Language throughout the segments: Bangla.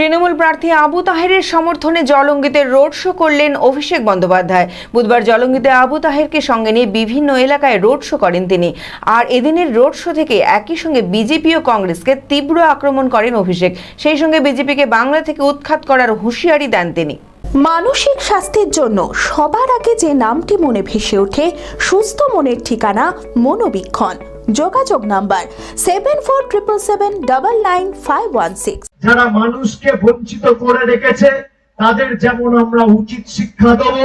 তৃণমূল প্রার্থী আবু তাহেরের সমর্থনে জলঙ্গিতে রোড শো করলেন অভিষেক বন্দ্যোপাধ্যায়। বুধবার জলঙ্গিতে আবু তাহেরকে সঙ্গে নিয়ে বিভিন্ন এলাকায় রোড শো করেন তিনি। আর এদিনের রোড শো থেকে একই সঙ্গে বিজেপি ও কংগ্রেসকে তীব্র আক্রমণ করেন অভিষেক। সেই সঙ্গে বিজেপিকে বাংলা থেকে উৎখাত করার হুঁশিয়ারি দেন তিনি। মানসিক স্বাস্থ্যের জন্য সবার আগে যে নামটি মনে ভেসে ওঠে, সুস্থ মনের ঠিকানা মনোবীক্ষণ। যোগাযোগ number seven four triple seven double nine five one six যারা মানুষকে বঞ্চিত করে রেখেছে, তাদের যেমন আমরা উচিত শিক্ষা দেব,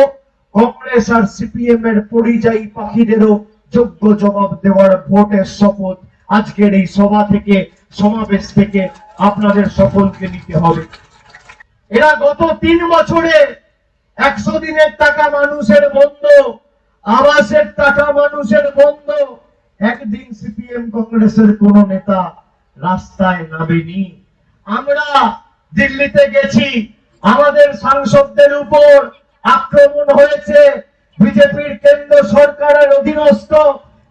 কংগ্রেস আর সিপিএম এর পরিযায়ী পাখিদেরও যোগ্য জবাব দেওয়ার ভোটের শপথ আজকের এই সভা থেকে, সমাবেশ থেকে আপনাদের সকলকে নিতে হবে। এরা গত তিন বছরে একশো দিনের টাকা মানুষের বন্ধ, আবাসের টাকা মানুষের বন্ধ। একদিন সিপিএম কংগ্রেসের কোন নেতা রাস্তায় নামেনি। আমরা দিল্লিতে গেছি। আমাদের সাংসদদের উপর আক্রমণ হয়েছে। বিজেপির কেন্দ্র সরকারের অধীনস্থ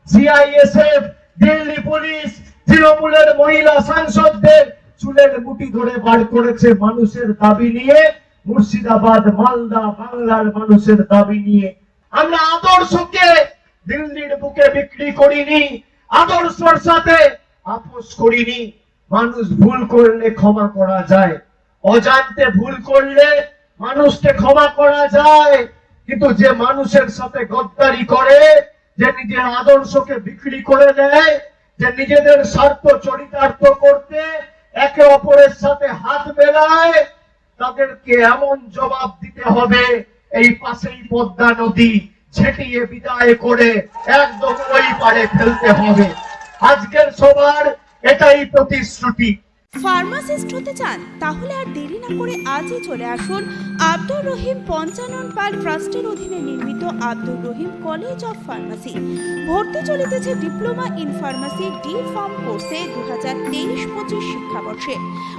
সিআইএসএফ, দিল্লি পুলিশ, তৃণমূলের মহিলা সাংসদদের চুলের মুঠি ধরে বার করেছে মানুষের দাবি নিয়ে। মুর্শিদাবাদ, মালদা, বাংলার মানুষের দাবি নিয়ে। আমরা আদর্শকে দিল্লির বুকে বিক্রি করিনি, আদর্শর সাথে আপোষ করিনি। মানুষ ভুল করলে ক্ষমা করা যায়। অজান্তে ভুল করলে মানুষকে ক্ষমা করা যায়। কিন্তু যে মানুষের সাথে গদ্দারি করে, যে নিজের আদর্শকে বিক্রি করে দেয়, যে নিজেদের স্বার্থ চরিতার্থ করতে একে অপরের সাথে হাত মেলায়, তাদেরকে এমন জবাব দিতে হবে, এই পাশেই পদ্মা নদী ছেটিয়ে বিদায় করে একদম ওই পারে ফেলতে হবে। আজকের সবার এটাই প্রতিশ্রুতি। ফার্মাসিস্ট হতে চান, তাহলে আর দেরি না করে আজই চলে আসুন আব্দুর রহিম পঞ্চানন পাল ট্রাস্টের অধীনে নির্মিত Abdur Rahim college of pharmacy. ভর্তি চলিতেছে diploma in pharmacy D pharm কোর্সে দু হাজার তেইশ পঁচিশ শিক্ষাবর্ষে।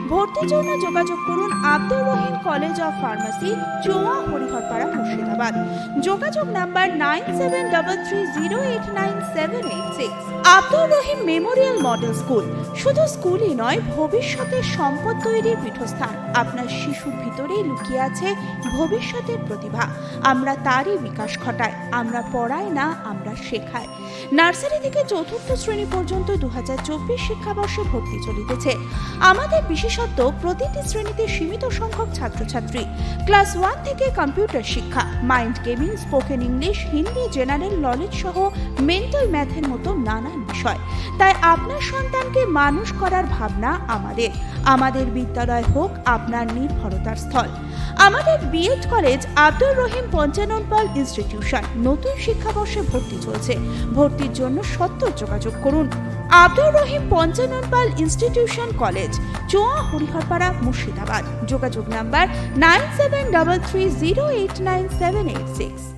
ভর্তির জন্য যোগাযোগ করুন Abdur Rahim college of pharmacy, Choa Hariharpara Murshidabad যোগাযোগ number nine seven double three zero eight nine seven eight six. Abdur Rahim memorial model school. শুধু স্কুলই নয়, ভবিষ্যতের সম্পদ তৈরির পীঠস্থান। আপনার শিশুর ভিতরেই লুকিয়ে আছে ভবিষ্যতের প্রতিভা। আমরা তারই বিকাশ ঘটাই। আমরা পড়াই না, আমরা শেখাই। নার্সারি থেকে চতুর্থ শ্রেণি পর্যন্ত দু হাজার চব্বিশ শিক্ষাবর্ষে ভর্তি চলিতেছে। আমাদের বিশেষত্ব, প্রতিটি শ্রেণীতে সীমিত সংখ্যক ছাত্রছাত্রী। ক্লাস ওয়ান থেকে কম্পিউটার শিক্ষা। Mind gaming spoken English Hindi general knowledge সহ মেন্টাল ম্যাথের মতো নানান বিষয়। তাই আপনার সন্তানকে মানুষ করার ভাবনা আমাদের। আমাদের বিদ্যালয় হোক, আপনার নির্ভরতার স্থল। আমাদের B Ed college Abdur Rahim Panchanan Pal institution নতুন শিক্ষাবর্ষে ভর্তি চলছে। ভর্তির জন্য সত্তর যোগাযোগ করুন। Abdur Rahim Panchanan Pal institution college, Choa Hariharpara, Murshidabad. যোগাযোগ number nine seven double three zero eight nine seven eight six.